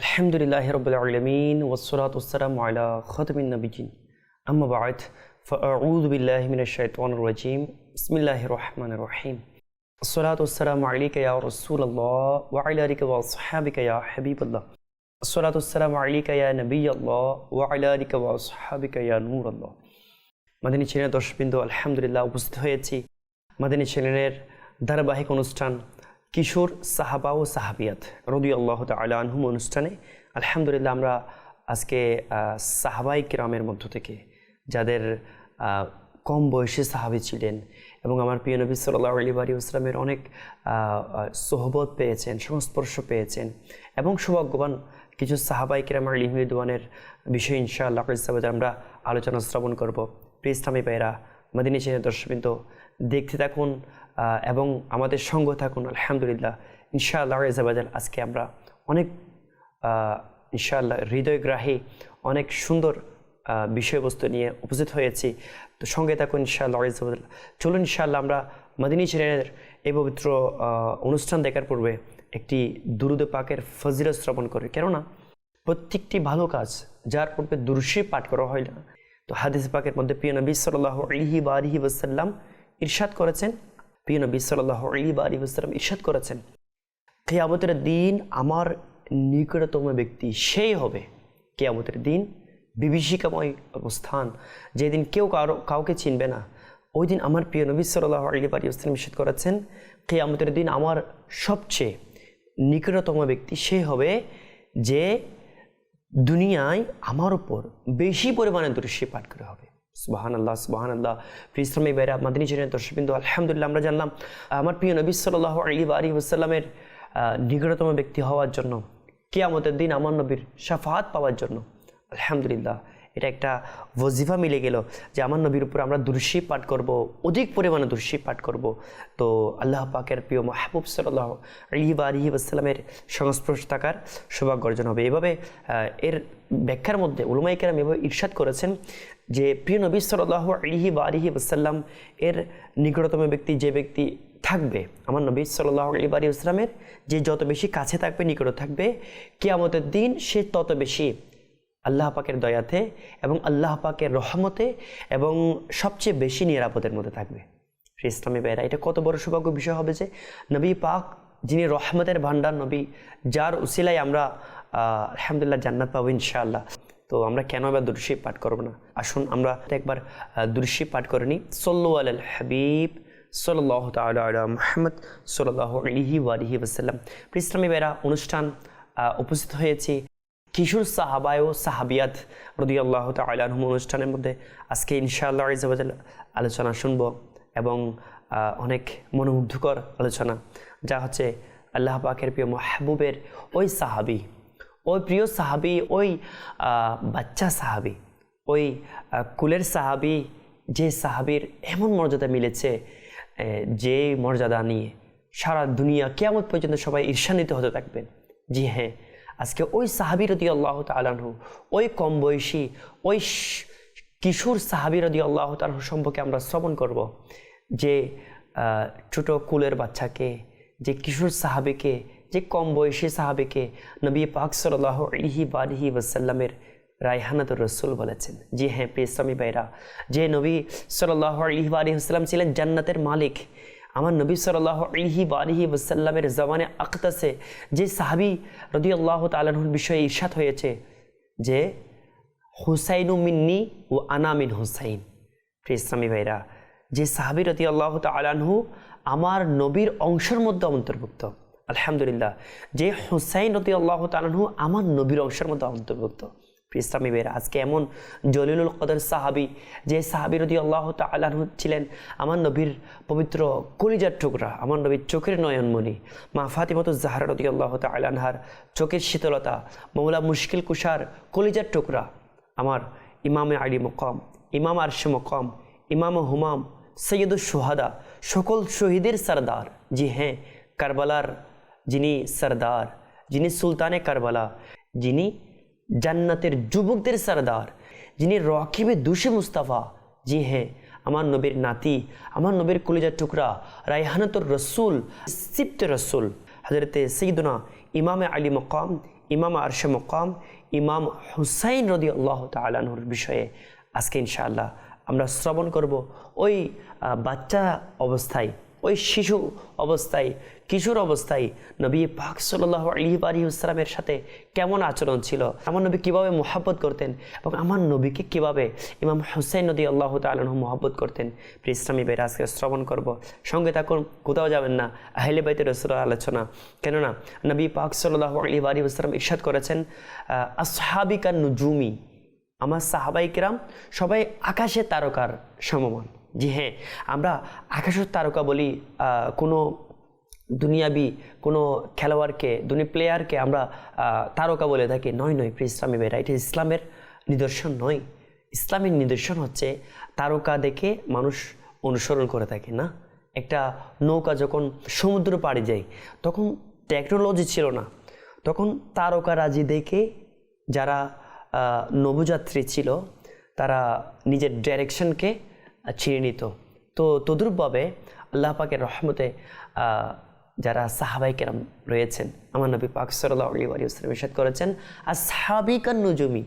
আলহামদুলিল্লাহ রবিল আলমিন ওসরাত ওসালাম আলা খতমিন নবীজিন আম্মা বাদ فأعوذ بالله من الشيطان الرجيم بسم الله الرحمن الرحيم الصلاة والسلام عليك يا رسول الله وعلى آلك وأصحابك يا حبيب الله الصلاة والسلام عليك يا نبي الله وعلى آلك وأصحابك يا نور الله মাদানী চ্যানেলের দর্শকবৃন্দ আলহামদুলিল্লাহ উপস্থিত হয়েছি মাদানী চ্যানেলের ধারাবাহিক অনুষ্ঠান কিশোর সাহাবা ও সাহাবিয়াত রদি আল্লাহ আনহুম অনুষ্ঠানে আলহামদুলিল্লাহ আমরা আজকে সাহাবাই কিরামের মধ্য থেকে যাদের কম বয়সে সাহাবি ছিলেন এবং আমার প্রিয় নবী সাল্লাহ আলী বাড়ি ইসলামের অনেক সোহবত পেয়েছেন, সংস্পর্শ পেয়েছেন এবং সৌভাগ্যবান কিছু সাহাবাই কিরাম আলিমিদওয়ানের বিষয়ে ইনশাআল্লাহ ইসলামে আমরা আলোচনা শ্রবণ করব। প্রিয় ইসলামী ভাইরা মাদিনী চেনের দর্শকবৃন্দ, দেখতে থাকুন এবং আমাদের সঙ্গ থাকুন, আলহামদুলিল্লাহ। ইনশাআল্লাহ রেজাবাজাল আজকে আমরা অনেক ইনশাআল্লাহ, হৃদয়গ্রাহী, অনেক সুন্দর বিষয়বস্তু নিয়ে উপস্থিত হয়েছি। তো সঙ্গে থাকুন, ইনশাআল্লাহ রেজাবাজাল চলুন, ইনশাআল্লাহ, আমরা মাদিনী চ্যানেলের এই পবিত্র অনুষ্ঠান দেখার পূর্বে একটি দুরুদ পাকের ফজিলত শ্রবণ করে। কেননা, প্রত্যেকটি ভালো কাজ যার পূর্বে দুরুশি পাঠ করা হয় না। তো হাদিস পাকের মধ্যে প্রিয় নবী সাল্লাহ আলহি বা আলহি ওসাল্লাম ইরশাদ করেছেন প্রিয় নবী সাল্লাহ আলহি বা আলহি ওসাল্লাম করেছেন, কেয়ামতের দিন আমার নিকটতম ব্যক্তি সেই হবে। কেয়ামতের দিন বিভীষিকাময় অবস্থান। যেদিন কেউ কারও, কাউকে চিনবে না। ওই দিন আমার প্রিয় নবী সাল্লাহ আলী বাড়ি ইসলাম নিষেধ করেছেন, কেয়ামতের দিন আমার সবচেয়ে নিকটতম ব্যক্তি সে হবে যে দুনিয়ায় আমার উপর বেশি পরিমাণে দৃশ্যে পাঠ করা হবে। সুবাহান আল্লাহ সুবাহান আল্লাহ ইসলামী বেরা মাদিনী ছিলেন দর্শকবিন্দু আলহামদুলিল্লাহ আমরা জানলাম আমার প্রিয় নবী সাল্লাহ আলী আলী ওসাল্লামের নিকটতম ব্যক্তি হওয়ার জন্য, কেয়ামতের দিন আমার নবীর সাফাত পাওয়ার জন্য, আলহামদুলিল্লাহ, এটা একটা ওজিফা মিলে গেল যে আমার নবীর উপর আমরা দুরশি পাঠ করব, অধিক পরিমাণে দুরশি পাঠ করব। তো আল্লাহ পাকের প্রিয় মাহবুব সাল্লাহ আলী বা আলী আসসালামের সংস্পর্শ থাকার সৌভাগ্য অর্জন হবে। এভাবে এর ব্যাখ্যার মধ্যে উলমাই কেরাম এভাবে ইরশাদ করেছেন যে প্রিয় নবী সাল্লাহ আলিহি বা আলিহি ওসাল্লাম এর নিকটতম ব্যক্তি যে ব্যক্তি থাকবে, আমার নবী সাল্লাহ আলী বাড়ি ইসলামের যে যত বেশি কাছে থাকবে, নিকট থাকবে, কেয়ামতের দিন সে তত বেশি আল্লাহ পাকের দয়াতে এবং আল্লাহ পাকের রহমতে এবং সবচেয়ে বেশি নিরাপদের মধ্যে থাকবে। ইসলামী বেরা এটা কত বড় সৌভাগ্য বিষয় হবে যে নবী পাক, যিনি রহমতের ভান্ডার নবী, যার উসিলায় আমরা আলহামদুলিল্লাহ জান্নাত পাবো ইনশাআল্লাহ। তো আমরা কেন এবার দুরশি পাঠ করব না? আসুন, আমরা একবার দুরুশি পাঠ করে নিই। সল্লু আল হাবিব সাল্লাহ তালা মোহাম্মদ সাল্লাহ আলিহি ওয়ালিহি ওসাল্লাম ইসলামী বেরা অনুষ্ঠান উপস্থিত হয়েছি কিশোর সাহাবায় ও সাহাবিয়াত রদি আল্লাহ তালাহম অনুষ্ঠানের মধ্যে। আজকে ইনশাআল্লাহ ইজাবাজাল আলোচনা শুনব এবং অনেক মনোমুগ্ধকর আলোচনা। যা হচ্ছে আল্লাহ পাকের প্রিয় মাহবুবের ওই সাহাবি। ওই প্রিয় সাহাবি, ওই বাচ্চা সাহাবি, ওই কুলের সাহাবি, যে সাহাবির এমন মর্যাদা মিলেছে যে মর্যাদা নিয়ে সারা দুনিয়া কেমন পর্যন্ত সবাই ঈর্ষান্বিত হতে থাকবেন। জি হ্যাঁ আজকে ওই সাহাবি রদি আল্লাহ তালানহু ওই কম বয়সী, ওই কিশোর সাহাবি রদি আল্লাহ তালাহু সম্পর্কে আমরা শ্রবণ করব। যে ছোট কুলের বাচ্চাকে, যে কিশোর সাহাবিকে যে কম বয়সী সাহাবিকে নবী পাক সাল্লাহ ইহি বালিহি ওয়াসাল্লামের রায়হানাতুর রসুল বলেছেন। জি হ্যাঁ ইসলামী ভাইরা যে নবী সাল্লাহ আলহি আলহিহাস্লাম ছিলেন জান্নাতের মালিক, আমার নবী সাল্লাহ আলহি আলহি ওসাল্লামের জবানে আখতাসে যে সাহাবি রদি আল্লাহ তালাহুর বিষয়ে ঈর্ষাদ হয়েছে যে, হুসাইনু মিন্নি ও আনামিন হুসাইন। প্রিয় ইসলামী ভাইরা যে সাহাবি রতি আল্লাহ তালাহু আমার নবীর অংশের মধ্যে অন্তর্ভুক্ত। আলহামদুলিল্লাহ, যে হুসাইন রতি আল্লাহ তালাহু আমার নবীর অংশের মধ্যে অন্তর্ভুক্ত। ইসলামী ভাইরা আজকে এমন জলিলুল কদর সাহাবি, যে সাহাবি রদি আল্লাহ তালাহু ছিলেন আমার নবীর পবিত্র কলিজার টুকরা, আমার নবীর চোখের নয়নমণি। মা ফাতিমত জাহারা রদি আল্লাহ তালানহার চোখের শীতলতা মৌলা মুশকিল কুষার কলিজার টুকরা, আমার ইমামে আলী মকম, ইমাম আরশে মকম, ইমাম হুমাম সৈয়দ সোহাদা, সকল শহীদের সরদার। জি হ্যাঁ কারবালার যিনি সরদার, যিনি সুলতানে কারবালা, যিনি জান্নাতের যুবকদের সরদার, যিনি রকিবে দুশে মুস্তাফা, জি হ্যাঁ আমার নবীর নাতি, আমার নবীর কলিজার টুকরা, রায়হানাতুর রসুল, সিপ্ত রসুল হজরতে সঈদনা ইমামে আলী মকাম, ইমাম আরশে মকাম, ইমাম হুসাইন রদি আল্লাহ তালাহুর বিষয়ে আজকে ইনশাআল্লাহ আমরা শ্রবণ করব ওই বাচ্চা অবস্থায়। ওই শিশু অবস্থায়, কিশোর অবস্থায় নবী পাক সাল্লাহ আলী আলী ইসলামের সাথে কেমন আচরণ ছিল? আমার নবী কীভাবে মোহাব্বত করতেন? এবং আমার নবীকে কীভাবে ইমাম হুসাইন নদী আল্লাহ তালু মোহাব্বত করতেন? প্রিয় ইসলামী বের আজকে শ্রবণ করব। সঙ্গে থাকুন, কোথাও যাবেন না, আহলে বাইতের রসুলের আলোচনা। কেননা নবী পাক সাল্লাহ আলী আলী ইসলাম ইরশাদ করেছেন আসহাবিকা নুজুমি। আমার সাহাবাই কিরাম সবাই আকাশে তারকার সমমান। জি হ্যাঁ আমরা আকাশের তারকা বলি কোনো দুনিয়াবি কোনো খেলোয়াড়কে দুনি প্লেয়ারকে আমরা তারকা বলে থাকি। নয় নয় প্রিয় ইসলামী বেরা এটা ইসলামের নিদর্শন নয়। ইসলামের নিদর্শন হচ্ছে তারকা দেখে মানুষ অনুসরণ করে থাকে, না? একটা নৌকা যখন সমুদ্র পাড়ি যায়, তখন টেকনোলজি ছিল না। তখন তারকারাজি দেখে যারা নবযাত্রী ছিল, তারা নিজের ডাইরেকশনকে ছিঁড়ে নিত। তো তদ্রূপভাবে আল্লাহ পাকের রহমতে যারা সাহাবাই কেরাম রয়েছেন, আমার নবী পাক সাল্লাহ আলী আসলাম ইরশাদ করেছেন আর সাহাবিকার নজমি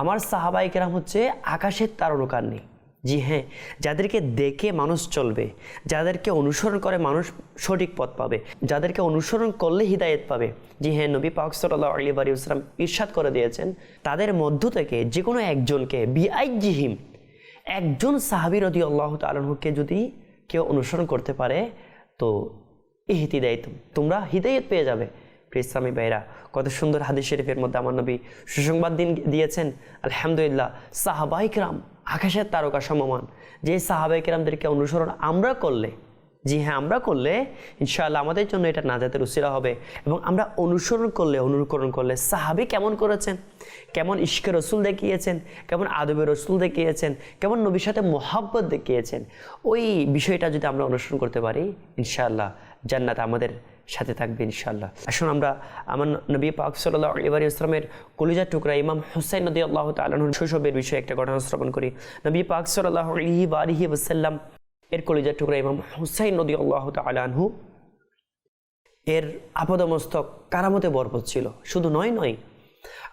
আমার সাহাবাই কেরাম হচ্ছে আকাশের তারণকার নেই জি হ্যাঁ যাদেরকে দেখে মানুষ চলবে, যাদেরকে অনুসরণ করে মানুষ সঠিক পথ পাবে, যাদেরকে অনুসরণ করলে হিদায়ত পাবে। জি হ্যাঁ নবী পাক সাল্লাহ আলী ইসলাম ইরশাদ করে দিয়েছেন, তাদের মধ্য থেকে যে কোনো একজনকে বিআইজিহিম একজন সাহাবি রদি আল্লাহ তালহুকে যদি কেউ অনুসরণ করতে পারে, তো এই হিদায়ত তোমরা হিদায়ত পেয়ে যাবে। ইসলামী ভাইরা কত সুন্দর হাদিস শরীফের মধ্যে আমার নবী সুসংবাদ দিন দিয়েছেন, আলহামদুলিল্লাহ সাহাবাইকরাম আকাশের তারকা সমমান। যে সাহাবাইকরামদেরকে অনুসরণ আমরা করলে জি হ্যাঁ আমরা করলে ইনশাআল্লাহ আমাদের জন্য এটা নাজাতের উসিরা হবে এবং আমরা অনুসরণ করলে, অনুকরণ করলে সাহাবি কেমন করেছেন? কেমন ইশকে রসুল দেখিয়েছেন? কেমন আদবের রসুল দেখিয়েছেন? কেমন নবীর সাথে মোহাব্বত দেখিয়েছেন? ওই বিষয়টা যদি আমরা অনুসরণ করতে পারি, ইনশাআল্লাহ জান্নাত আমাদের সাথে থাকবে ইনশাআল্লাহ। আসুন আমরা আমার নবী পাক সাল্লাহ আলিবারি ইসলামের কলিজার টুকরা ইমাম হুসাইন নদী আল্লাহ তালন শৈশবের বিষয়ে একটা ঘটনা শ্রবণ করি। নবী পাক সাল্লাহ আলহি ওসাল্লাম এর কলিজার টুকরা ইমাম হুসাইন নদী আল্লাহ তালানহু এর আপদমস্তক কারামতে বরপত ছিল। শুধু নয় নয়,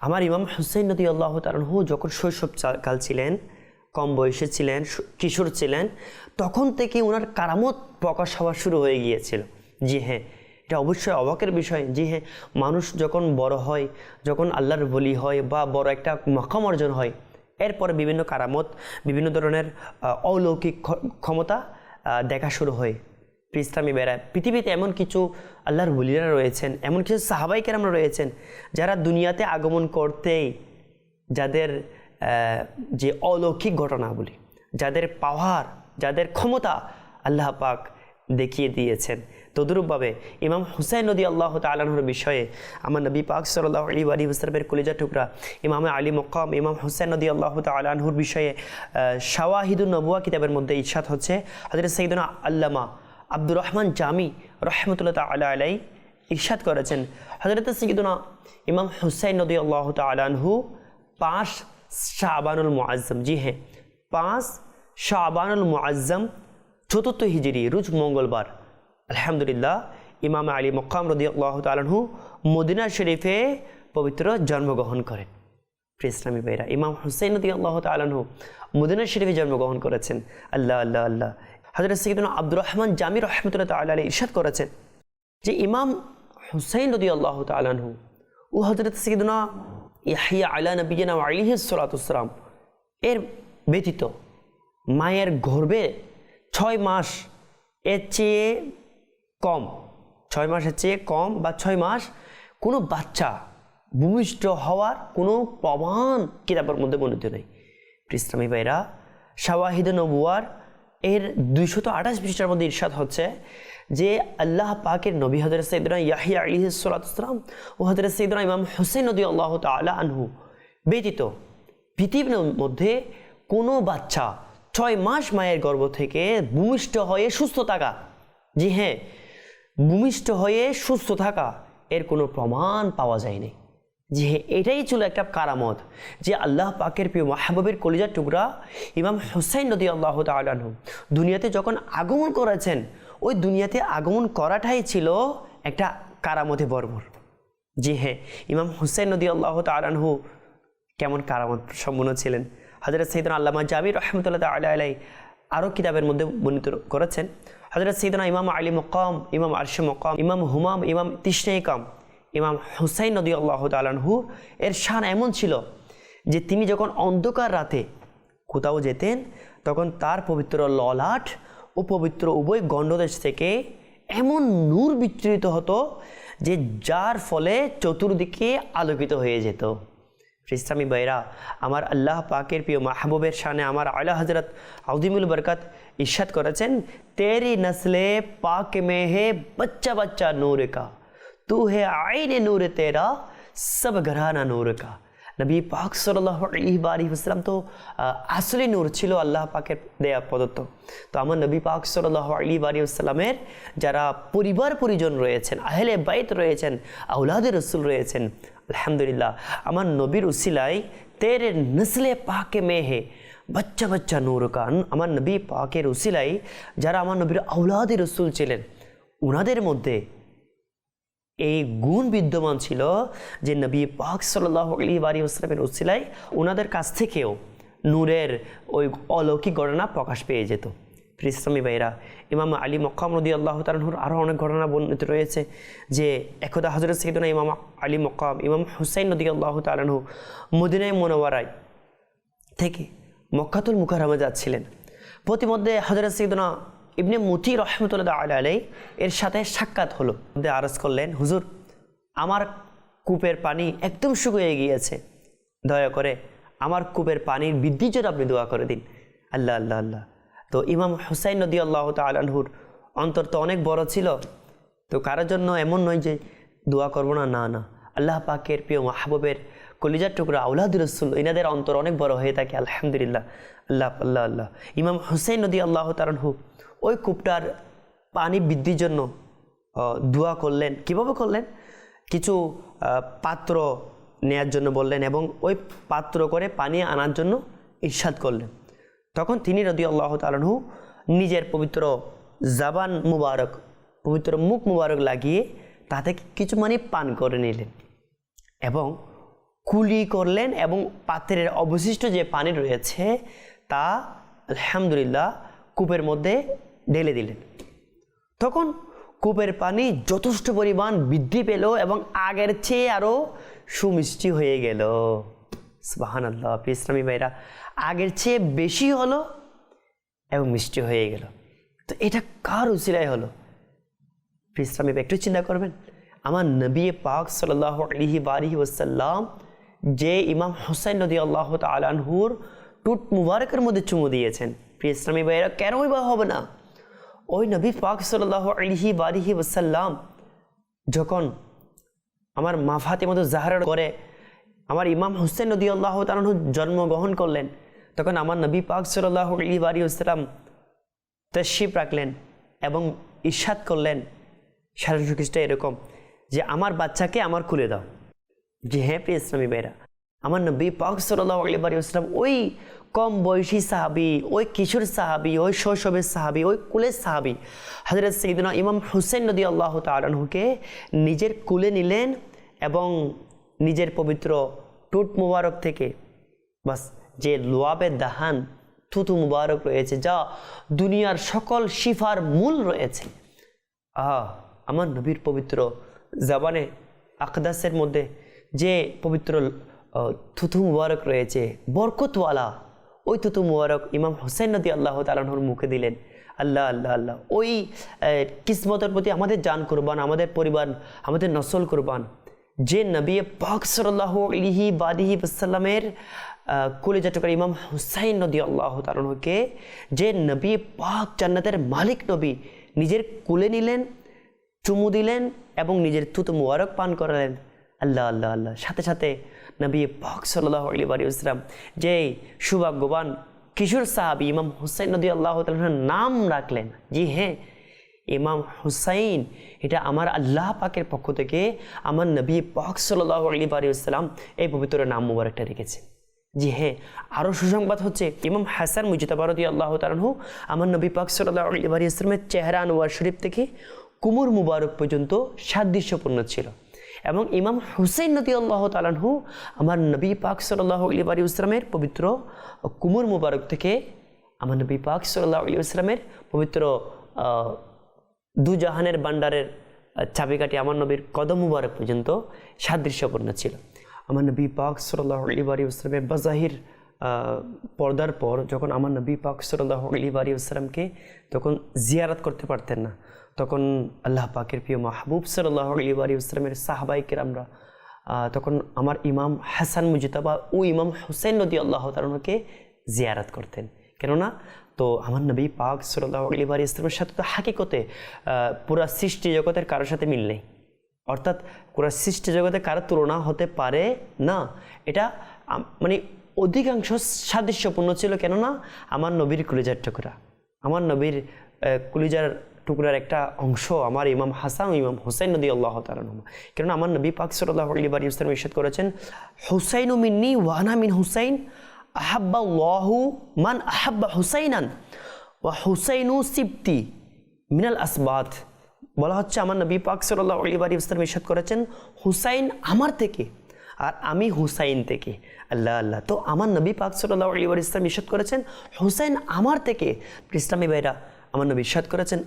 আমার ইমাম হুসাইন নদী আল্লাহ তালহু যখন শৈশব কাল ছিলেন, কম বয়সে ছিলেন কিশোর ছিলেন, তখন থেকে ওনার কারামত প্রকাশ হওয়া শুরু হয়ে গিয়েছিল। জি হ্যাঁ এটা অবশ্যই অবাকের বিষয়। জি হ্যাঁ মানুষ যখন বড় হয়, যখন আল্লাহর বলি হয় বা বড় একটা মকাম অর্জন হয় এরপরে বিভিন্ন কারামত, বিভিন্ন ধরনের অলৌকিক ক্ষমতা দেখা শুরু হয়। ইসলামী বেড়ায়। পৃথিবীতে এমন কিছু আল্লাহর বলিরা রয়েছেন, এমন কিছু সাহাবাই কেরামরা রয়েছেন, যারা দুনিয়াতে আগমন করতেই যাদের যে অলৌকিক ঘটনাগুলি, যাদের পাওয়ার, যাদের ক্ষমতা আল্লাহ পাক দেখিয়ে দিয়েছেন। তদরূপভাবে ইমাম হুসাইন নদী আল্লাহ তালাহর বিষয়ে আমার নবী পাক সাল্লাহ আলী আলী হুসলামের কলিজা টুকরা, ইমাম আলী মক্কাম ইমাম হুসাইন নদী আল্লাহ তালাহুর বিষয়ে শাওয়াহিদুল নবুয়া কিতাবের মধ্যে ইচ্ছাত হচ্ছে হজরত সঈদুল আল্লামা আব্দুর রহমান জামি রহমতুল্লাহ তালা আলাই ইরশাদ করেছেন। হজরত সঈদুনা ইমাম হুসাইন নদী আল্লাহ তালাহু পাঁচ শাহবানুল মুআজ্জম, জি হ্যাঁ পাঁচ শাহবানুল মুআজ্জম, চতুর্থ হিজরি, রুজ মঙ্গলবার। আলহামদুলিল্লাহ, ইমাম আলী মক্কাম রদি আল্লাহ তালহু মদিনা শরীফে পবিত্র জন্মগ্রহণ করেন। ইসলামী ভাইরা ইমাম হুসেন রদি আল্লাহ তালহু মদিনা শরীফে জন্মগ্রহণ করেছেন। আল্লাহ আল্লাহ আল্লাহ। হজরত সৈয়দুল আব্দুর রহমান জামির রহমতুল্লাহ তাল্লাহ আলী ইরশাদ করেছেন যে ইমাম হুসাইন রদি আল্লাহ তালহু ও হজরত সৈয়দুনা ইয়াহিয়া আলা নবীনা আলিহ সালাতাম এর ব্যতীত মায়ের গর্ভে ছয় মাস এর চেয়ে কম। ছয় মাসের চেয়ে কম বা ছয় মাস কোনো বাচ্চা ভূমিষ্ঠ হওয়ার কোনো প্রমাণ কিতাবের মধ্যে বর্ণিত নেই। ইসলামী ভাইরা, শাওয়াহিদ নবুয়ার এর দুইশত আঠাশ পৃষ্ঠার মধ্যে ইরশাদ হচ্ছে যে আল্লাহ পাকের নবী হজরত সৈদুল্লাহ ইয়াহিয়া আলী সালাতাম ও হজরত সৈদুল্লাহ ইমাম হুসেন নদী আল্লাহ আনহু ব্যতীত পৃথিবীর মধ্যে কোনো বাচ্চা ছয় মাস মায়ের গর্ভ থেকে ভূমিষ্ঠ হয়ে সুস্থ থাকা। জি হ্যাঁ ভূমিষ্ঠ হয়ে সুস্থ থাকা, এর কোনো প্রমাণ পাওয়া যায়নি। যে এটাই ছিল একটা কারামত, যে আল্লাহ পাকের প্রিয় মাহবুবের কলিজার টুকরা ইমাম হুসাইন নদী আল্লাহ তালু দুনিয়াতে যখন আগমন করেছেন, ওই দুনিয়াতে আগমন করাটাই ছিল একটা কারামতে বর্বর। জি হ্যাঁ ইমাম হুসাইন নদী আল্লাহ তালানহু কেমন কারামত সম্পন্ন ছিলেন। হজরত সৈদন আল্লামা জাবির রহমতুল্লাহ আল্লাহ আলাই আরও কিতাবের মধ্যে বর্ণিত করেছেন হজরত সৈদনা ইমাম আলী মকাম, ইমাম আরশ মকাম, ইমাম হুমাম, ইমাম তিসনাইকাম ইমাম হুসাইন নদী আল্লাহ তালানহু এর শান এমন ছিল যে তিনি যখন অন্ধকার রাতে কোথাও যেতেন, তখন তার পবিত্র ললাট ও পবিত্র উভয় গণ্ডদেশ থেকে এমন নূর বিচ্ছুরিত হতো যে যার ফলে চতুর্দিকে আলোকিত হয়ে যেত। ইসলামী বাইরা আমার আল্লাহ পাকের প্রিয় মাহবুবের শানে আমার আলা হজরত আউদিমুল বরকত ইরশাদ করেছেন তেরি নসলে পাক মে হে বচ্চা বচ্চা নূর কা তু হে আইনে নূর তেরা সব ঘরানা নূর কা নবী পাক সাল্লাহ আলী ওসালাম তো আসলি নূর ছিল আল্লাহ পাকের দেয়া প্রদত্ত তো আমার নবী পাক সাল্লাহ আলী বারি যারা পরিবার পরিজন রয়েছেন আহলে বাইত রয়েছেন আউলাদের রসুল রয়েছেন আলহামদুলিল্লাহ আমার নবীর উসিলায় তেরে নসলে পাকে মেহে বাচ্চা বাচ্চা নূর কান আমার নবী পাকের উসিলাই যারা আমার নবীর আউলাদের রসুল ছিলেন ওনাদের মধ্যে এই গুণ বিদ্যমান ছিল যে নবী পাক সাল্লাহ আলী বারি ওসলামের উসিলায় ওনাদের কাছ থেকেও নূরের ওই অলৌকিক ঘটনা প্রকাশ পেয়ে যেত। ইসলামী ভাইরা ইমাম আলী মক্কাম রদি আল্লাহ তালহুর আরও অনেক ঘটনা বর্ণিত রয়েছে, যে একদা হজরত সৈদনা ইমাম আলী মক্কাম, ইমাম হুসাইন নদী আল্লাহ তালহু মদিনায় মনোয়ারায় থেকে মক্কাতুল মুখারামে যাচ্ছিলেন। প্রতিমধ্যে হজরত সৈদনা ইবনে মুতি রহমতুল্লাহ আল আলাই এর সাথে সাক্ষাৎ হলো। আরজ করলেন, হুজুর, আমার কূপের পানি একদম শুকিয়ে গিয়েছে। দয়া করে আমার কূপের পানির বৃদ্ধির জন্য আপনি দোয়া করে দিন। আল্লাহ আল্লাহ আল্লাহ। তো ইমাম হুসাইন নদী আল্লাহ তালহুর অন্তর তো অনেক বড় ছিল। তো কারোর জন্য এমন নয় যে দোয়া করব না না না। আল্লাহ পাকের প্রিয় মাহবুবের কলিজার টুকরা আউলাদ রসুল ইনাদের অন্তর অনেক বড় হয়ে থাকে, আলহামদুলিল্লাহ। আল্লাহ আল্লাহ আল্লাহ। ইমাম হুসাইন নদী আল্লাহ তালহু ওই কূপটার পানি বৃদ্ধির জন্য দোয়া করলেন। কীভাবে করলেন? কিছু পাত্র নেয়ার জন্য বললেন এবং ওই পাত্র করে পানি আনার জন্য ইরশাদ করলেন। তখন তিনি রদি আল্লাহ তালহু নিজের পবিত্র জাবান মুবারক, পবিত্র মুখ মুবারক লাগিয়ে তাতে কিছু মানে পান করে নিলেন। এবং কুলি করলেন এবং পাত্রের অবশিষ্ট যে পানি রয়েছে তা, আলহামদুলিল্লাহ, কূপের মধ্যে ঢেলে দিলেন। তখন কূপের পানি যথেষ্ট পরিমাণ বৃদ্ধি পেল এবং আগের চেয়ে আরও সুমিষ্টি হয়ে গেল। সুবাহান আল্লাহ ইসলামী ভাইরা, আগের চেয়ে বেশি হলো এবং মিষ্টি হয়ে গেল। তো এটা কার উচিরায় হলো? ইসলামী একটু চিন্তা করবেন। আমার নবী পাক সাল্লাহ আলহি বারিহি ওসাল্লাম যে ইমাম হোসাইন নদী আল্লাহ তালানহুর টুট মুবারকের মধ্যে চুমু দিয়েছেন। প্রিয় ইসলামী ভাইয়েরা কেনই বা হবে না? ওই নবী পাক সাল্লাহ আলহি বারিহি ওসাল্লাম যখন আমার মা ফাতেমতো জাহার করে আমার ইমাম হুসেন নদী আল্লাহ তালানহু জন্মগ্রহণ করলেন, তখন আমার নবী পাক সাল্লাহ আলহি বারি ওসালাম তশিপ রাখলেন এবং ইস্বাদ করলেন। সারা খ্রিস্ট এরকম যে আমার বাচ্চাকে আমার খুলে দাও। যে হ্যাঁ প্রিয় ইসলামী ভাইরা। আমার নবী পাক সাল্লাহ আলী বারি ইসলাম ওই কম বয়সী সাহাবি, ওই কিশোর সাহাবি, ওই শৈশবের সাহাবি, ওই কুলের সাহাবি হজরত সঈদুনা ইমাম হুসেন নদী আল্লাহ তালহুকে নিজের কুলে নিলেন এবং নিজের পবিত্র টুট মুবারক থেকে, বাস, যে লোয়াবের দাহান, থুতু মুবারক রয়েছে, যা দুনিয়ার সকল শিফার মূল রয়েছে। আহ, আমার নবীর পবিত্র জাবানে আকদাসের মধ্যে যে পবিত্র থুথু মুবারক রয়েছে, বরকতওয়ালা, ওই থুথু মুবারক ইমাম হোসেন নদী আল্লাহ তালাহর মুখে দিলেন। আল্লাহ আল্লাহ আল্লাহ, ওই কিসমতের প্রতি আমাদের জান কোরবান, আমাদের পরিবার, আমাদের নসল কোরবান। যে নবী পাক সাল্লাহ আলিহি বাদিহি কুলে চট্টগ্রাম ইমাম হুসাইন নদী আল্লাহ তালকে যে নবী পাক জান্নাতের মালিক নবী, নিজের কুলে নিলেন, চুমু দিলেন এবং নিজের থুতু মুবারক পান করালেন। আল্লাহ আল্লাহ আল্লাহ। সাথে সাথে নবী পাক সাল্লাহ আলী ইসলাম যে সৌভাগ্যবান কিশোর সাহাবি ইমাম হুসাইন নদী আল্লাহ নাম রাখলেন। জি হ্যাঁ ইমাম হুসাইন, এটা আমার আল্লাহ পাকের পক্ষ থেকে আমার নবী পাক সাল্লাহ ইসলাম এই পবিত্র নাম মুবারকটা রেখেছে। জি হ্যাঁ আরও সুসংবাদ হচ্ছে ইমাম হাসান মুজিতাবারদি আল্লাহ তালাহু আমার নবী পাক সাল্লাহ আলী বারি ইসলামের চেহারা আনোয়ার শরীফ থেকে কুমুর মুবারক পর্যন্ত সাদৃশ্যপূর্ণ ছিল। এবং ইমাম হুসেন নদী আল্লাহ তালানহু আমার নবী পাক সাল্লাহ আলী ইসলামের পবিত্র কুমুর মুবারক থেকে আমার নবী পাক সাল্লাহ আলী ইসলামের পবিত্র আহ, দু জাহানের বান্ডারের আহ, চাবিকাঠি আমার নবীর কদম মুবারক পর্যন্ত সাদৃশ্যপূর্ণ ছিল। আমার নবী পাক সাল্লাহ আলী ইসলামের বাজাহির পর্দার পর যখন আমার নবী পাক সাল্লাহ আলী ইসলামকে তখন জিয়ারাত করতে পারতেন না তখন আল্লাহ পাকের প্রিয় মাহবুব সাল্লাহ আলী সাহাবাইকের আমরা তখন আমার ইমাম হাসান মুজিতাবা ও ইমাম হুসেন নদী আল্লাহ তালকে জিয়ারাত করতেন। কেননা, তো আমার নবী পাক সাল্লাহ আলী ইসলামের সাথে তো হাকিকতে পুরা সৃষ্টি জগতের কারোর সাথে মিল নেই। অর্থাৎ পুরা সৃষ্টি জগতে কারও তুলনা হতে পারে না। এটা মানে অধিকাংশ সাদৃশ্যপূর্ণ ছিল কেননা, আমার নবীর কুলিজার টুকরা। আমার নবীর কুলিজার টুকরার একটা অংশ আমার ইমাম হাসান ইমাম হুসাইন নদী আল্লাহ তালানুমা কেননা আমার নবী পাক সাল্লাহ আলী বাড়ি ইসলাম ইরশাদ করেছেন, হুসাইন মিন্নি ওয়ানা মিন হুসাইন আহাব্বা ওয়াহু মান আহাব্বা হুসাইনান ওয়া হুসাইনু সিপ্তি মিনাল আসবাত। বলা হচ্ছে আমার নবী পাক সাল্লাহ আলী বাড়ি ইসলাম ইরশাদ করেছেন, হুসাইন আমার থেকে আর আমি হুসাইন থেকে। আল্লাহ আল্লাহ। তো আমার নবী পাক সাল্লাহ আলী বাড়ি ইসলাম ইরশাদ করেছেন, হুসাইন আমার থেকে। ইসলামী ভাইরা, আমার নবী ইরশাদ করেছেন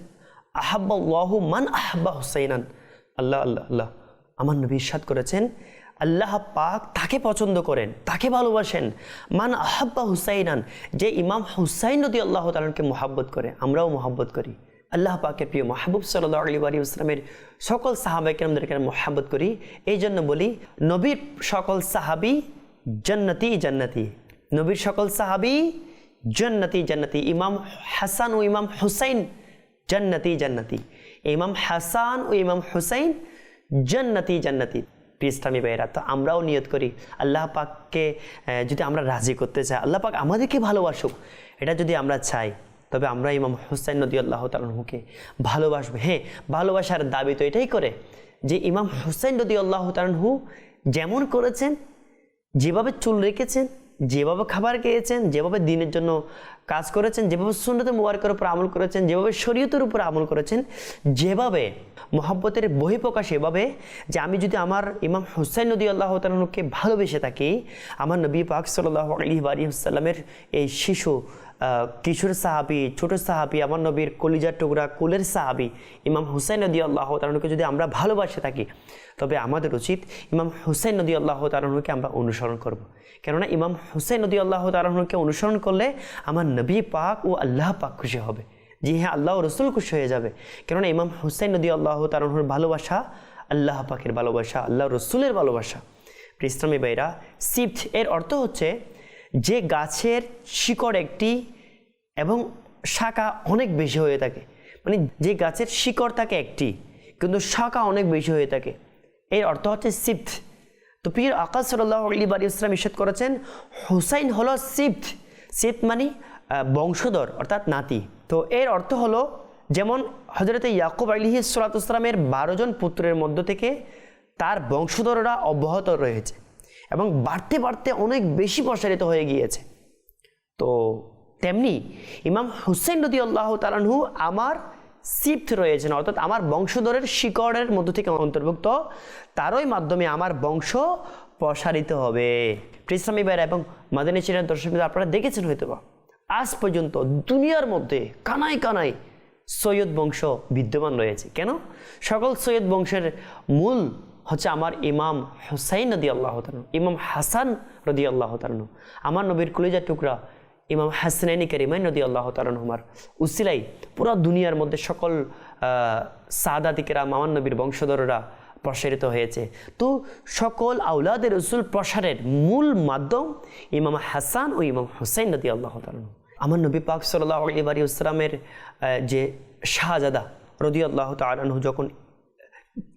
আহাব্বা ওয়াহু মান আহাব্বা হুসাইনান। আল্লাহ আল্লাহ আল্লাহ। আমার নবী ইরশাদ করেছেন, আল্লাহ পাক তাকে পছন্দ করেন, তাকে ভালোবাসেন। মান আহাব্বা হুসাইনান, যে ইমাম হুসাইন নদী আল্লাহ তালনকে মোহাব্বত করে, আমরাও মোহাব্বত করি। আল্লাহ পাকের প্রিয় মাহবুব সাল্লাহ আলী আলী ইসলামের সকল সাহাবাইকে আমাদেরকে মোহাব্বত করি। এই জন্য বলি, নবীর সকল সাহাবি জান্নাতি জান্নাতি। নবীর সকল সাহাবি জান্নাতি জান্নাতি। ইমাম হাসান ও ইমাম হুসাইন জান্নাতি জান্নাতি। ইমাম হাসান ও ইমাম হুসাইন জান্নাতি জান্নাতি। ইসলামী ভাইয়েরা, তো আমরাও নিয়ত করি, আল্লাহ পাককে যদি আমরা রাজি করতে চাই, আল্লাহ পাক আমাদেরকে ভালোবাসুক, এটা যদি আমরা চাই, তবে আমরা ইমাম হুসাইন নদী আল্লাহ তালহুকে ভালোবাসবো। হ্যাঁ ভালোবাসার দাবি তো এটাই করে যে ইমাম হুসাইন নদী আল্লাহ তালহু যেমন করেছেন, যেভাবে চুল রেখেছেন, যেভাবে খাবার খেয়েছেন, যেভাবে দিনের জন্য কাজ করেছেন, যেভাবে সুন্নতে মুবারকের উপর আমল করেছেন, যেভাবে শরীয়তের উপর আমল করেছেন, যেভাবে মোহাব্বতের বহিঃপ্রকাশ এভাবে যে আমি যদি আমার ইমাম হুসাইন নদী আল্লাহ তালকে ভালোবেসে থাকি, আমার নবী পাক সাল্লাহ আলী আলিয়াল্লামের এই শিশু কিশোর সাহাবি, ছোট সাহাবি, আমার নবীর কলিজার টুকরা, কুলের সাহাবি, ইমাম হুসাইন নদী আল্লাহ তালকে যদি আমরা ভালোবাসে থাকি, তবে আমাদের উচিত ইমাম হুসাইন নদী আল্লাহ তালকে আমরা অনুসরণ করব। কেননা ইমাম হুসাইন নদী আল্লাহ তালকে অনুসরণ করলে আমার নবী পাক ও আল্লাহ পাক খুশি হবে। জি হ্যাঁ আল্লাহ রসুল খুশি হয়ে যাবে। কেননা ইমাম হুসাইন নদী আল্লাহ তালহর ভালোবাসা আল্লাহ পাকের ভালোবাসা, আল্লাহ রসুলের ভালোবাসা। ইসলামী ভাইরা সিফট এর অর্থ হচ্ছে যে গাছের শিকড় একটি এবং শাখা অনেক বেশি হয়ে থাকে। মানে যে গাছের শিকড় থাকে একটি, কিন্তু শাখা অনেক বেশি হয়ে থাকে। এর অর্থ হচ্ছে সিফট তো পীর আকাশ সাল্লাহ আলী বাড়ি ইসলাম ইস্বাদ করেছেন, হুসাইন হলো সিফট সিফট মানে বংশধর, অর্থাৎ নাতি। তো এর অর্থ হলো, যেমন হজরত ইয়াকুব আলী সালাতামের বারো জন পুত্রের মধ্য থেকে তার বংশধররা অব্যাহত রয়েছে এবং বাড়তে বাড়তে অনেক বেশি প্রসারিত হয়ে গিয়েছে। তো তেমনি ইমাম হুসেন নদী আল্লাহ তালানহু আমার সিফট রয়েছেন, অর্থাৎ আমার বংশধরের শিকড়ের মধ্য থেকে অন্তর্ভুক্ত, তারই মাধ্যমে আমার বংশ প্রসারিত হবে। ইসলামী ভাইরা এবং মাদানী চিরান দর্শক আপনারা দেখেছেন হয়তো বা আজ পর্যন্ত দুনিয়ার মধ্যে কানায় কানায় সৈয়দ বংশ বিদ্যমান রয়েছে। কেন? সকল সৈয়দ বংশের মূল হচ্ছে আমার ইমাম হুসাইন নদী আল্লাহ তালু ইমাম হাসান রদি আল্লাহ তালু আমার নবীর কলিজা টুকরা ইমাম হাসনাইনি কারিমাই নদী আল্লাহ তালুমার উসিলাই পুরো দুনিয়ার মধ্যে সকল সাদাতিকেরা মামান নবীর বংশধররা প্রসারিত হয়েছে। তো সকল আউলাদের রসুল প্রসারের মূল মাধ্যম ইমাম হাসান ও ইমাম হুসাইন নদী আল্লাহ তালু আমার নবী পাক সাল্লাহ আলী ইসলামের যে শাহজাদা রদি আল্লাহ যখন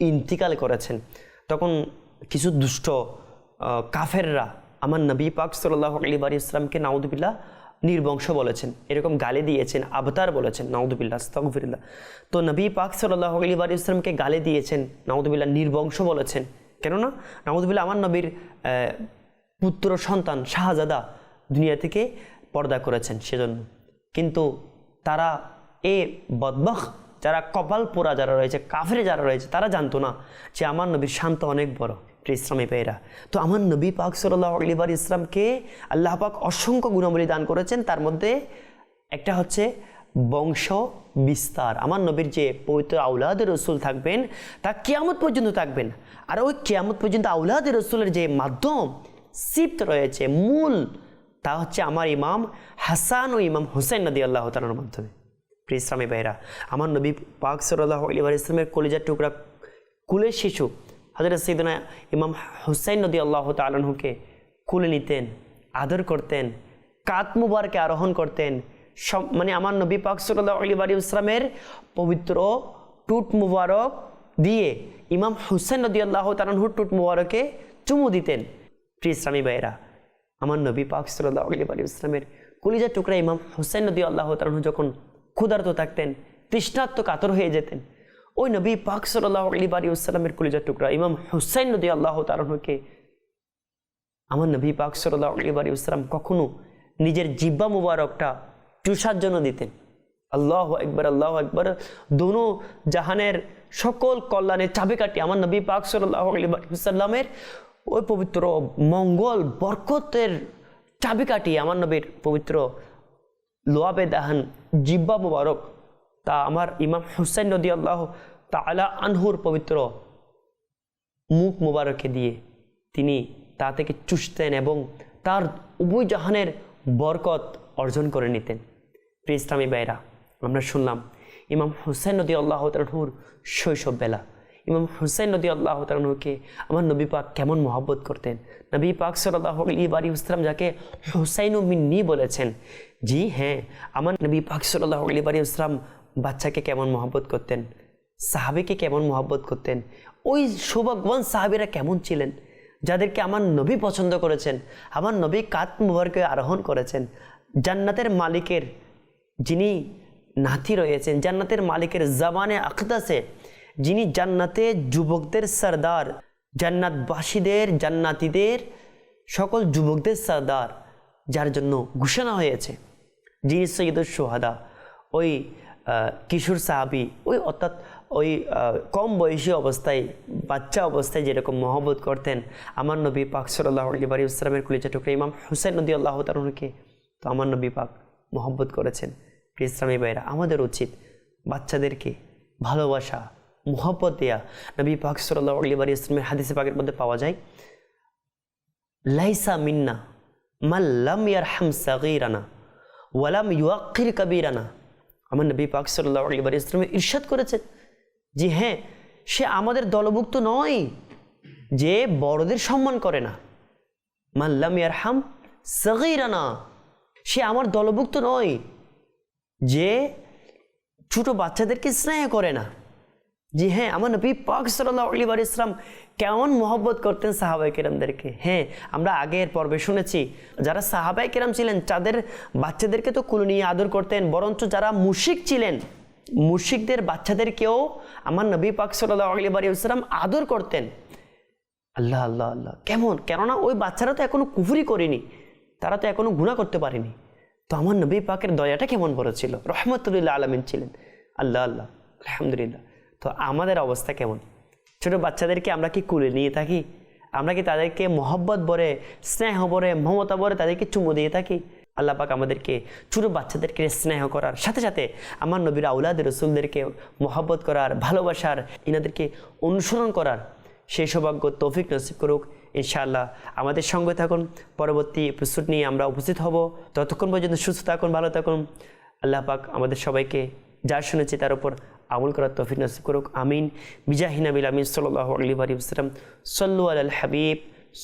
ইন্তিকাল করেছেন, তখন কিছু দুষ্ট কাফেররা আমার নবী পাক সাল্লাহ আলী ইসলামকে নাউদুবিল্লাহ নির্বংশ বলেছেন। এরকম গালি দিয়েছেন, আবতার বলেছেন নাউদুবিল্লাহ আস্তগফিরুল্লাহ। তো নবী পাক সাল্লাহ আলী ইসলামকে গালি দিয়েছেন নাউদুবিল্লাহ নির্বংশ বলেছেন। কেননা নাউদুবিল্লাহ আমার নবীর পুত্র সন্তান শাহজাদা দুনিয়া থেকে পর্দা করেছেন সেজন্য। কিন্তু তারা এ বদবখ যারা কপাল পোড়া যারা রয়েছে, কাফের যারা রয়েছে, তারা জানতো না যে আমার নবীর শান্ত অনেক বড় ইসলামী পেয়েরা তো আমার নবী পাক সাল্লাহ আলিবার ইসলামকে আল্লাহ পাক অসংখ্য গুণাবলী দান করেছেন। তার মধ্যে একটা হচ্ছে বংশ বিস্তার। আমার নবীর যে পবিত্র আউলাদের রসুল থাকবেন, তা কেয়ামত পর্যন্ত থাকবেন। আর ওই কেয়ামত পর্যন্ত আউলাদের রসুলের যে মাধ্যম, সিপ্ত রয়েছে, মূল তা হচ্ছে আমার ইমাম হাসান ও ইমাম হুসেন নদী আল্লাহ তালার মাধ্যমে। প্রিয় ইসলামী ভাইরা আমার নবী পাক সাল্লাহ আলিবার ইসলামের কলিজার টুকরা কুলের শিশু হাজরত সৈদনা ইমাম হুসাইন নদী আল্লাহ তালহুকে কুলে নিতেন, আদর করতেন, কাত মুবারকে আরোহণ করতেন। সব মানে আমার নবী পাক সাল্লাহ আলিবার ইসলামের পবিত্র টুট মুবারক দিয়ে ইমাম হুসেন নদী আল্লাহ তালহুর টুট মুবারকে চুমু দিতেন। প্রিয় ইসলামী ভাইরা আমার নবী পাক সাল্লাহ আলিবার ইসলামের কলিজার টুকরা ইমাম হুসেন নদী আল্লাহ তালহু যখন ক্ষুধার্ত থাকতেন তৃষ্ণাত্ম কাতর হয়ে যেতেন, ওই নবী পাক সাল্লাহ আলী বারি উসালামের কলিজার টুকরা ইমাম হুসাইন নদী আল্লাহ তালকে আমার নবী পাক সাল্লাহ আলী বারি উসালাম কখনো নিজের জিব্বা মুবারকটা চুষার জন্য দিতেন। আল্লাহ একবার আল্লাহ একবার দোনো জাহানের সকল কল্যাণের চাবিকাঠি আমার নবী পাক সাল্লাহ আলী বারিসাল্লামের ওই পবিত্র মঙ্গল বরকতের চাবিকাঠি আমার নবীর পবিত্র লোয়াবে দাহান জিব্বা মুবারক, তা আমার ইমাম হুসাইন নদী আল্লাহ তা আলা আনহুর পবিত্র মুখ মুবারকে দিয়ে তিনি তা থেকে চুষতেন এবং তার উভয় জাহানের বরকত অর্জন করে নিতেন। প্রিয় ইসলামী বাইরা আমরা শুনলাম ইমাম হুসাইন নদী আল্লাহ তালহুর শৈশব বেলা ইমাম হুসাইন নদী আল্লাহ তালহুকে আমার নবী পাক কেমন মহব্বত করতেন। নবী পাক সাল্লাহ আলী বারি ইসলাম যাকে হুসাইন মিন্নি বলেছেন, জি হ্যাঁ আমার নবী পাক সাল্লাহ আলী বারি ইসলাম বাচ্চাকে কেমন মহব্বত করতেন, সাহাবিকে কেমন মহব্বত করতেন, ওই সৌভাগ্যবান সাহাবিরা কেমন ছিলেন, যাদেরকে আমার নবী পছন্দ করেছেন, আমার নবী কাত মুবারকে আরোহণ করেছেন, জান্নাতের মালিকের যিনি নাতি রয়েছেন, জান্নাতের মালিকের জামানে আখদাসে যিনি জান্নাতে যুবকদের সর্দার, জান্নাতবাসীদের, জান্নাতিদের, সকল যুবকদের সর্দার, যার জন্য ঘোষণা হয়েছে। যিনি সৈয়দুল সোহাদা, ওই কিশোর সাহাবি, ওই অর্থাৎ ওই কম বয়সী অবস্থায়, বাচ্চা অবস্থায় যেরকম মহব্বত করতেন, আমার নবী পাক সাল্লাহ আলিবারি ইসলামের কুলিচা টুকরা ইমাম হুসেন নদী আল্লাহ তালকে তো আমার নবী পাক মহব্বত করেছেন। ইসলামী ভাইরা আমাদের উচিত বাচ্চাদেরকে ভালোবাসা মোহব্বত দেয়া। নবী পাক সাল্লাহ আলিবারি ইসলামের হাদিসে পাকের মধ্যে পাওয়া যায়, লাইসা মিন্না মাল্লাম ইয়ার হাম সাগিরানা ওয়ালাম ইউকির কাবিরানা। আমার নবী পাক সাল্লাহ আলিবার ইসলামে ইরশাদ করেছেন যে হ্যাঁ সে আমাদের দলভুক্ত নয়, যে বড়দের সম্মান করে না। মাল্লাম ইয়ার হাম সগিরানা, সে আমার দলভুক্ত নয়, যে ছোট বাচ্চাদেরকে স্নেহ করে না। জি হ্যাঁ আমার নবী পাক সাল্লাহ আলিবার ইসলাম কেমন মহব্বত করতেন সাহাবাই কেরামদেরকে। হ্যাঁ আমরা আগের পর্বে শুনেছি, যারা সাহাবাই কেরাম ছিলেন, তাদের বাচ্চাদেরকে তো কুলো নিয়ে আদর করতেন, বরঞ্চ যারা মুশিক ছিলেন মুশিকদের বাচ্চাদেরকেও আমার নবী পাক সাল্লাহ আলিবার ইসলাম আদর করতেন। আল্লাহ আল্লাহ আল্লাহ, কেমন? কেননা ওই বাচ্চারা তো এখনও কুফুরি করেনি, তারা তো এখনও গুণা করতে পারেনি। তো আমার নবী পাকের দয়াটা কেমন বড় ছিল? রহমতুল্লাহ আলমিন ছিলেন। আল্লাহ আল্লাহ, আলহামদুলিল্লাহ। তো আমাদের অবস্থা কেমন? ছোট বাচ্চাদেরকে আমরা কি কুলে নিয়ে থাকি? আমরা কি তাদেরকে মহব্বত বরে স্নেহ বরে মমতা বরে তাদেরকে চুমু দিয়ে থাকি? আল্লাহ পাক আমাদেরকে, ছোটো বাচ্চাদেরকে স্নেহ করার সাথে সাথে আমার নবীর আউলাদ রসুলদেরকে মহব্বত করার, ভালোবাসার, ইনাদেরকে অনুসরণ করার সেই সৌভাগ্য তৌফিক নসিব করুক। ইনশাআল্লাহ আমাদের সঙ্গে থাকুন। পরবর্তী এপিসোড নিয়ে আমরা উপস্থিত হব। ততক্ষণ পর্যন্ত সুস্থ থাকুন, ভালো থাকুন। আল্লাহ পাক আমাদের সবাইকে, যা শুনেছি তার উপর আমল করার তফিক নাসিব করুক, আমিন। বিজাহিনাবিল আমিন সাল্লাহ আলী আলিবাসালাম সল্লু আল হাবিব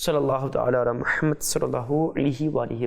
সাল্লাহ তাল রহমদ সাল্লাহ আলহি আলহি ওয়ালিহি